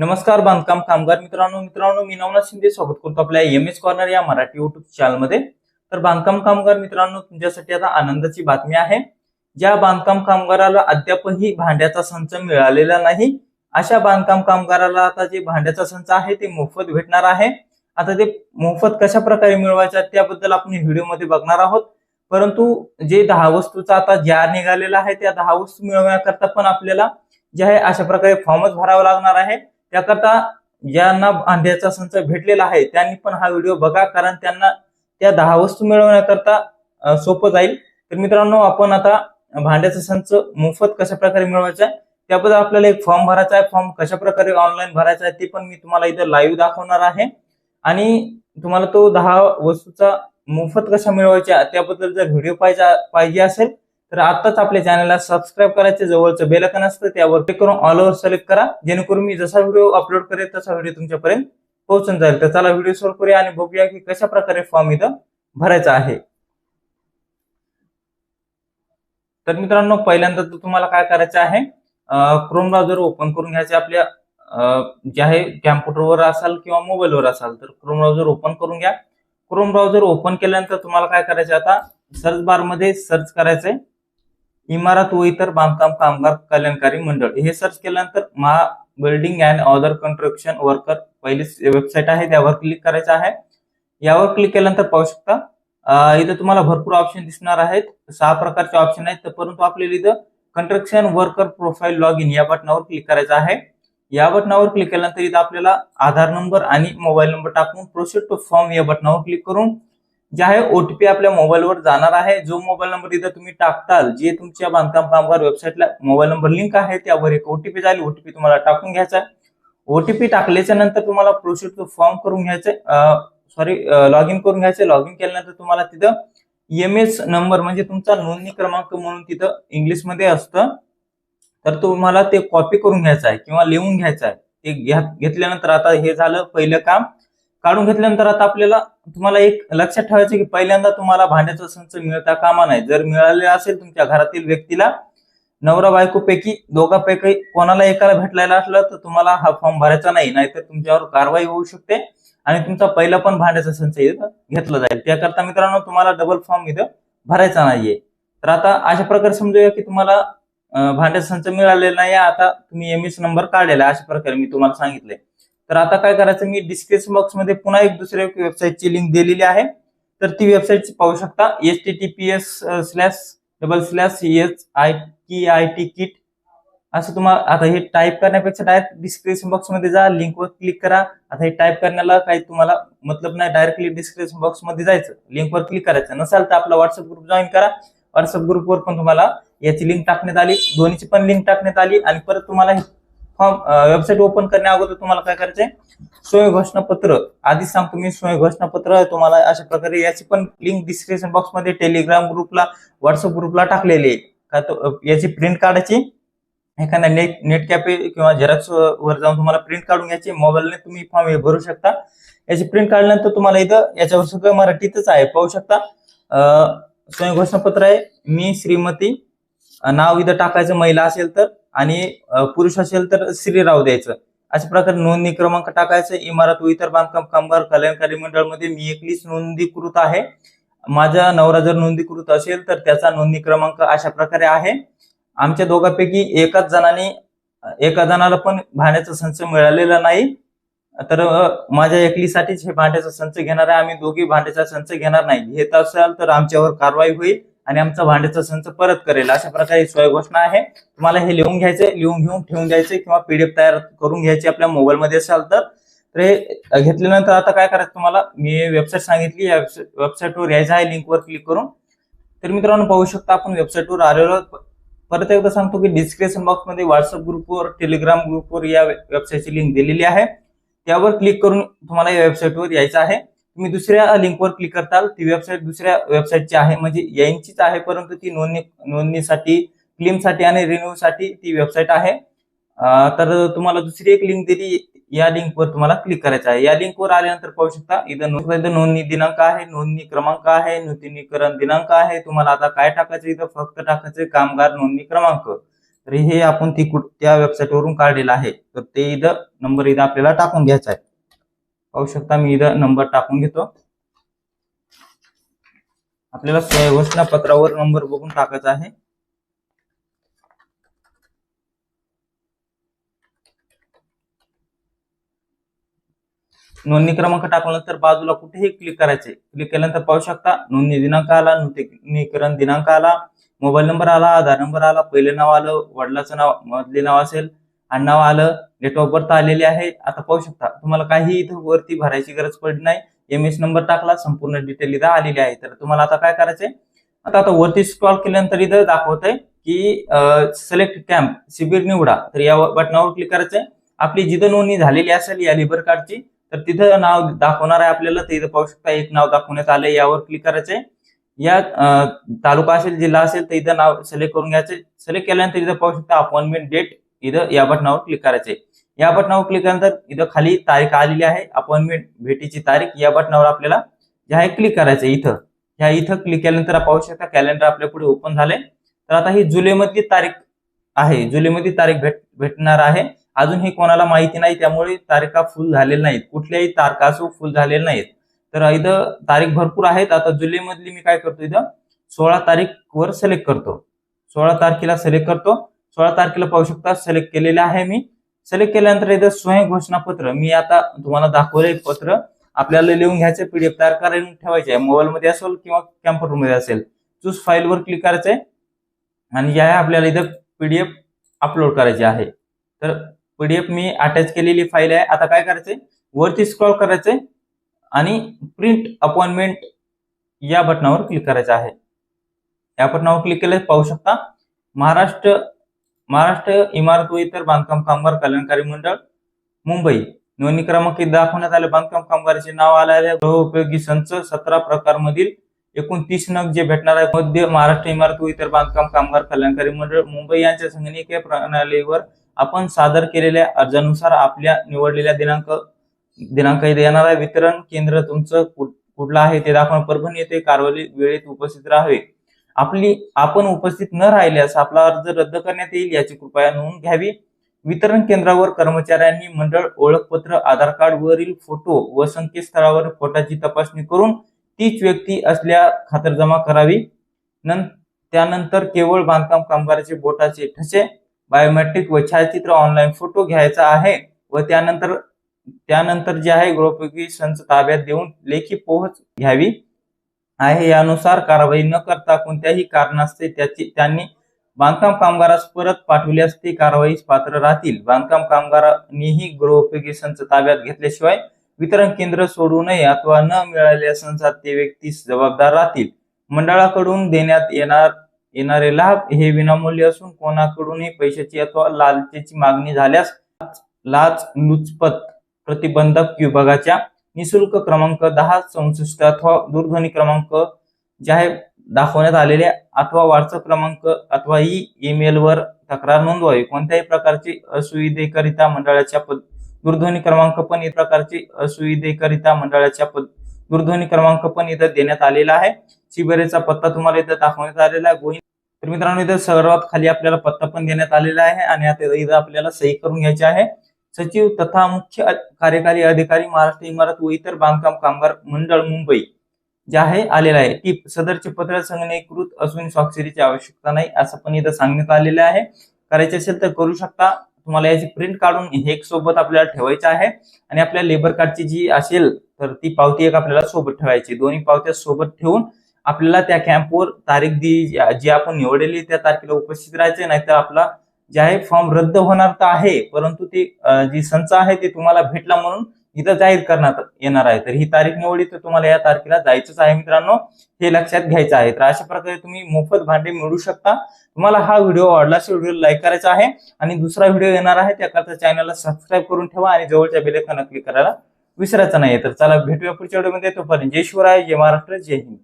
नमस्कार बांधकाम कामगार मित्रांनो. मित्रांनो मी नवनाथ शिंदे स्वागत करतो आपल्या एम एस कॉर्नर या मराठी युट्यूब चॅनलमध्ये तर बांधकाम कामगार मित्रांनो तुमच्यासाठी आता आनंदाची बातमी आहे. ज्या बांधकाम कामगाराला अद्यापही भांड्याचा संच मिळालेला नाही अशा बांधकाम कामगाराला आता जे भांड्याचा संच आहे ते मोफत भेटणार आहे. आता ते मोफत कशा प्रकारे मिळवायचा त्याबद्दल आपण व्हिडिओमध्ये बघणार आहोत. परंतु जे दहा वस्तूचा आता ज्या निघालेला आहे त्या दहा वस्तू मिळवण्याकरता पण आपल्याला जे आहे अशा प्रकारे फॉर्मच भरावा लागणार आहे. त्याकरता ज्यांना भांड्याचा संच भेटलेला आहे त्यांनी पण हा व्हिडिओ बघा कारण त्यांना त्या दहा वस्तू मिळवण्याकरता सोपं जाईल. तर मित्रांनो आपण आता भांड्याचा संच मोफत कशा प्रकारे मिळवायचा आहे त्याबद्दल आपल्याला एक फॉर्म भरायचा आहे. फॉर्म कशा प्रकारे ऑनलाईन भरायचा आहे ते पण मी तुम्हाला इथं लाईव्ह दाखवणार आहे. आणि तुम्हाला तो दहा वस्तूचा मोफत कशा मिळवायच्या त्याबद्दल जर व्हिडिओ पाहिजे पाहिजे असेल तर आताच आपल्या चॅनलला सबस्क्राईब करायचे जवळचं बेलकन असतं त्यावर क्लिक करून ऑल ओव्हर सिलेक्ट करा. जेणेकरून मी जसा व्हिडिओ अपलोड करेल तसा व्हिडिओ तुमच्यापर्यंत पोहोचून जाईल. तर चला व्हिडिओ सोड करूया आणि बघूया की कशा प्रकारे फॉर्म इथं भरायचा आहे. तर मित्रांनो पहिल्यांदा तर तुम्हाला काय करायचं आहे क्रोम ब्राउझर ओपन करून घ्यायचे आपल्या जे आहे कॅम्प्युटरवर असाल किंवा मोबाईलवर असाल तर क्रोम ब्राउझर ओपन करून घ्या. क्रोम ब्राउझर ओपन केल्यानंतर तुम्हाला काय करायचं आता? सर्च बारमध्ये सर्च करायचंय. इमारत व इतर बांधकाम कामगार कल्याणकारी मंडळ. हे सर्च केल्यानंतर Maha building and other construction worker पहिली वेबसाईट आहे त्यावर क्लिक करायचं आहे. यावर क्लिक केल्यानंतर पाहू शकता इथं तुम्हाला भरपूर ऑप्शन दिसणार आहेत. सहा प्रकारचे ऑप्शन आहेत. तर परंतु आपल्याला इथं construction worker profile log in या बटनावर क्लिक करायचं आहे. या बटनावर क्लिक केल्यानंतर इथं आपल्याला आधार नंबर आणि मोबाईल नंबर टाकून प्रोसेड टू फॉर्म या बटनावर क्लिक करून जे आहे ओटीपी आपल्या मोबाईलवर जाणार आहे. जो मोबाईल नंबर इथं तुम्ही टाकताल जे तुमच्या बांधकाम कामगार वेबसाईटला मोबाईल नंबर लिंक आहे त्यावर एक ओटीपी जाईल ओटीपी तुम्हाला टाकून घ्यायचा आहे. ओटीपी टाकल्याच्या नंतर तुम्हाला प्रोसेस टू फॉर्म करून घ्यायचंय सॉरी लॉग इन करून घ्यायचंय लॉग इन केल्यानंतर तुम्हाला तिथं एम एस नंबर म्हणजे तुमचा नोंदणी क्रमांक म्हणून तिथं इंग्लिशमध्ये असतं. तर तुम्हाला ते कॉपी करून घ्यायचं आहे किंवा लिहून घ्यायचं आहे. ते घेतल्यानंतर आता हे झालं पहिलं काम. काढून घेतल्यानंतर आता आपल्याला तुम्हाला एक लक्षात ठेवायचं की पहिल्यांदा तुम्हाला भांड्याचा संच मिळता कामा नाही जर मिळाले असेल तुमच्या घरातील व्यक्तीला नवरा बायकोपैकी दोघांपैकी कोणाला एकाला भेटलेला असलं तर तुम्हाला हा फॉर्म भरायचा नाही नाहीतर तुमच्यावर कारवाई होऊ शकते आणि तुमचा पहिला पण भांड्याचा संच इथं घेतला जाईल. त्याकरता मित्रांनो तुम्हाला डबल फॉर्म इथं भरायचा नाहीये. तर आता अशा प्रकारे समजूया की तुम्हाला भांड्याचा संच मिळालेला नाही आता तुम्ही एम एस नंबर काढलेला अशा प्रकारे मी तुम्हाला सांगितलंय. तर आता काय करायचं मी डिस्क्रिप्शन बॉक्समध्ये पुन्हा एक दुसऱ्या वेबसाईटची लिंक दिलेली आहे. तर ती वेबसाईट पाहू शकता. H T T P S slash double slash H I T I T kit असं तुम्हाला आता हे टाईप करण्यापेक्षा डायरेक्ट डिस्क्रिप्शन बॉक्समध्ये जा लिंकवर क्लिक करा. आता हे टाईप करण्याला काही तुम्हाला मतलब नाही डायरेक्टली डिस्क्रिप्शन बॉक्समध्ये जायचं. लिंकवर क्लिक करायचं. नसाल तर आपला व्हॉट्सअप ग्रुप जॉईन करा. व्हॉट्सअप ग्रुपवर पण तुम्हाला याची लिंक टाकण्यात आली. दोन्हीची पण लिंक टाकण्यात आली. आणि परत तुम्हाला फॉर्म वेबसाईट ओपन करण्या अगोदर तुम्हाला काय करायचंय? स्वयं घोषणापत्र. आधीच सांगतो मी स्वयं घोषणापत्र तुम्हाला अशा प्रकारे याची पण लिंक डिस्क्रिप्शन बॉक्समध्ये टेलिग्राम ग्रुपला व्हॉट्सअप ग्रुपला टाकलेली आहे. का तो याची प्रिंट काढायची. एखाद्या नेट नेट कॅफे किंवा झेरॉक्स वर जाऊन तुम्हाला प्रिंट काढून घ्यायची. मोबाईलने तुम्ही फॉर्म हे भरू शकता. याची प्रिंट काढल्यानंतर तुम्हाला इथं याच्यावर सगळं मराठीतच आहे. पाहू शकता. स्वयं घोषणापत्र आहे. मी श्रीमती नाव इथं टाकायचं महिला असेल तर. आणि पुरुष असेल तर श्रीराव द्यायचं. अशा प्रकारे नोंदणी क्रमांक टाकायचं. इमारत व इतर बांधकाम कामगार कल्याणकारी मंडळमध्ये मी एकलीच नोंदणीकृत आहे. माझा नवरा जर नोंदणीकृत असेल तर त्याचा नोंदणी क्रमांक अशा प्रकारे आहे. आमच्या दोघांपैकी एकाच जणाने एका जणाला पण भांड्याचा संच मिळालेला नाही. तर माझ्या एकलीसाठीच हे भांड्याचा संच घेणार आहे. आम्ही दोघी भांड्याचा संच घेणार नाही. घेत असाल तर आमच्यावर कारवाई होईल. आणि आमचा भांड्याचा संच परत करेल. अशा प्रकारे सोय घोषणा आहे. तुम्हाला हे लिहून घ्यायचे लिहून घेऊन ठेवून द्यायचे किंवा पीडीएफ तयार करून घ्यायची आपल्या मोबाईलमध्ये असाल तर. तर हे घेतल्यानंतर आता काय करायचं तुम्हाला? मी वेबसाईट सांगितली या वेबसाईटवर यायचं आहे लिंकवर क्लिक करून. तर मित्रांनो पाहू शकता आपण वेबसाईटवर आलेलो परत एकदा सांगतो की डिस्क्रिप्शन बॉक्समध्ये व्हॉट्सअप ग्रुपवर टेलिग्राम ग्रुपवर या वेबसाईटची लिंक दिलेली आहे. त्यावर क्लिक करून तुम्हाला या वेबसाईटवर यायचं आहे. तुम्ही दुसऱ्या लिंकवर क्लिक करताल ती वेबसाईट दुसऱ्या वेबसाईटची आहे. म्हणजे यांचीच आहे परंतु ती नोंदणी नोंदणीसाठी क्लेमसाठी आणि रिन्यू साठी ती वेबसाईट आहे. तर तुम्हाला दुसरी एक लिंक दिली या लिंकवर तुम्हाला क्लिक करायचं आहे. या लिंकवर आल्यानंतर पाहू शकता इथं इथं नोंदणी दिनांक आहे नोंदणी क्रमांक आहे नूतनीकरण दिनांक आहे. तुम्हाला आता काय टाकायचं इथं? फक्त टाकायचं कामगार नोंदणी क्रमांक. तर हे आपण ती कुठ- त्या वेबसाईट वरून काढलेलं आहे. तर ते इथं नंबर इथं आपल्याला टाकून घ्यायचा आहे. पाहू शकता मी इथं नंबर टाकून घेतो. आपल्याला स- घोषणापत्रावर नंबर बघून टाकायचा आहे. नोंदणी क्रमांक टाकल्यानंतर बाजूला कुठेही क्लिक करायचे. क्लिक केल्यानंतर पाहू शकता नोंदणी दिनांक आला नूतनीकरण दिनांक आला मोबाईल नंबर आला आधार नंबर आला पहिले नाव आलं वडिलाचं नाव मधले नाव असेल आणि नाव आलं डेट ऑफ बर्थ आलेले आहे. आता पाहू शकता तुम्हाला काही इथं वरती भरायची गरज पडली नाही. एम एस नंबर टाकला संपूर्ण डिटेल इथं आलेली आहे. तर तुम्हाला आता काय करायचंय? आता आता वरती स्क्रॉल केल्यानंतर इथं दाखवत आहे की सिलेक्ट कॅम्प शिबिर निवडा तर या बटनावर क्लिक करायचंय. आपली जिथं नोंदणी झालेली असेल या लिबर कार्डची तर तिथं नाव दाखवणार आहे आपल्याला. तर इथं पाहू शकता एक नाव दाखवण्यात आलंय. यावर क्लिक करायचंय. या तालुका असेल जिल्हा असेल तर इथं नाव सिलेक्ट करून घ्यायचे सिलेक्ट केल्यानंतर इथं पाहू शकता अपॉइंटमेंट डेट इथं या बटनावर क्लिक करायचे या बटनावर क्लिक केल्यानंतर इथं खाली तारीख आलेली आहे. अपॉइंटमेंट भेटीची तारीख या बटनावर आपल्याला जे आहे क्लिक करायचं इथं. ह्या इथं क्लिक केल्यानंतर पाहू शकता कॅलेंडर आपल्या पुढे ओपन झाले तर आता ही जुलैमधली तारीख आहे. जुलैमधली तारीख भेट भेटणार आहे. अजून हे कोणाला माहिती नाही त्यामुळे तारखा फुल झालेल्या नाहीत. कुठल्याही तारखा असो फुल झालेल्या नाहीत. तर इथं तारीख भरपूर आहेत. आता जुलैमधली मी काय करतो इथं? सोळा तारीख वर सिलेक्ट करतो. सोळा तारखेला सिलेक्ट करतो. सोळा तारखेला पाहू शकता सिलेक्ट केलेलं आहे मी. सिलेक्ट केल्यानंतर इथं स्वयं घोषणापत्र मी आता तुम्हाला दाखवले पत्र. आपल्याला लिहून घ्यायचं पीडीएफ तयार करायला ठेवायचे मोबाईलमध्ये असेल किंवा कॅम्प्युटरमध्ये असेल. चूज फाईलवर क्लिक करायचंय. आणि या आपल्याला इथं पीडीएफ अपलोड करायची आहे. तर पीडीएफ मी अटॅच केलेली फाईल आहे. आता काय करायचंय? वरती स्क्रॉल करायचंय. आणि प्रिंट अपॉइंटमेंट या बटनावर क्लिक करायचं आहे. या बटनावर क्लिक केलं पाहू शकता महाराष्ट्र महाराष्ट्र इमारत व इतर बांधकाम कामगार कल्याणकारी मंडळ मुंबई. नोंदणी क्रमांक दाखवण्यात आले. बांधकाम कामगाराचे नाव आलेले गृहोपयोगी संच सतरा प्रकार मधील एकूण तीस नग जे भेटणार आहे मध्य महाराष्ट्र इमारत व इतर बांधकाम कामगार कल्याणकारी मंडळ मुंबई यांच्या संगणकीय प्रणालीवर आपण सादर केलेल्या अर्जानुसार आपल्या निवडलेल्या दिनांक दिनांक देणार येणार आहे. वितरण केंद्र तुमचं कुठलं आहे ते दाखवून परभणी येथे कारवली वेळेत उपस्थित राहावे. आपली आपण उपस्थित न राहिल्यास आपला अर्ज रद्द करण्यात येईल याची कृपया नोंद घ्यावी. वितरण केंद्रावर कर्मचाऱ्यांनी मंडळ ओळखपत्र आधार कार्ड वरील फोटो व संकेतस्थळावर फोटाची तपासणी करून तीच व्यक्ती असल्या खातरजमा करावी. त्यानंतर केवळ बांधकाम कामगाराचे बोटाचे ठसे बायोमेट्रिक व छायाचित्र ऑनलाईन फोटो घ्यायचा आहे व त्यानंतर त्यानंतर जे आहे गृहोपयोगी संच ताब्यात देऊन लेखी पोहोच घ्यावी. आहे. यानुसार कारवाई न करता कोणत्याही कारणास्तव त्याची त्यांनी बांधकाम कामगारास परत पाठविल्यास ते कारवाईस पात्र राहतील. बांधकाम कामगारांनीही गृहोपयोगी संच ताब्यात घेतल्याशिवाय वितरण केंद्र सोडू नये अथवा न मिळालेल्या संचात ते व्यक्तीस जबाबदार राहतील. मंडळाकडून देण्यात येणार येणारे लाभ हे विनामूल्य असून कोणाकडूनही पैशाची अथवा लालचेची मागणी झाल्यास लाच लुचपत प्रतिबंधक विभागाच्या निशुल्क क्रमांक दहा चौसष्ट अथवा दूरध्वनी क्रमांक जे आहे दाखवण्यात आलेले अथवा व्हॉट्सअप क्रमांक अथवा ई ईमेल वर तक्रार नोंदवावी. कोणत्याही प्रकारची असुविधेकरिता मंडळाच्या पद दूरध्वनी क्रमांक पण इतर प्रकारची असुविधेकरिता मंडळाच्या पद दूरध्वनी क्रमांक पण इथं देण्यात आलेला आहे. शिबिरेचा पत्ता तुम्हाला इथं दाखवण्यात आलेला आहे. गोविंद तर मित्रांनो इथं सर्वात खाली आपल्याला पत्ता पण देण्यात आलेला आहे आणि आता इथं आपल्याला सही करून घ्यायची आहे. सचिव तथा मुख्य कार्यकारी अधिकारी महाराष्ट्र इमारत व इतर बांधकाम कामगार मंडळ मुंबई जे आहे आलेलं आहे. की सदरचे पत्र संगणकीकृत असून स्वाक्षरीची आवश्यकता नाही असं पण इथं सांगण्यात आलेलं आहे. करायचे असेल तर करू शकता. तुम्हाला याची प्रिंट काढून हेक सोबत आपल्याला ठेवायचं आहे. आणि आपल्या लेबर कार्डची जी असेल तर ती पावती एक आपल्याला सोबत ठेवायची. दोन्ही पावत्या सोबत ठेवून आपल्याला त्या कॅम्पवर तारीख दी जी आपण निवडलेली त्या तारखेला उपस्थित राहायचे नाहीतर आपला जे आहे फॉर्म रद्द होणार तर आहे परंतु ती जी संच आहे ते तुम्हाला भेटला म्हणून इथं जाहीर करण्यात येणार आहे. तर ही तारीख निवडली तर तुम्हाला या तारखेला जायचंच आहे मित्रांनो हे लक्षात घ्यायचं आहे. तर अशा प्रकारे तुम्ही मोफत भांडे मिळू शकता. तुम्हाला हा व्हिडिओ आवडला असेल व्हिडिओ लाईक करायचा आहे. आणि दुसरा व्हिडिओ येणार आहे त्याकरता चॅनलला सबस्क्राईब करून ठेवा आणि जवळच्या बेलेखाना क्लिक करायला विसरायचं नाही तर चला भेटूया पुढच्या व्हिडिओमध्ये. तोपर्यंत जय शिवराय जय महाराष्ट्र जय हिंद.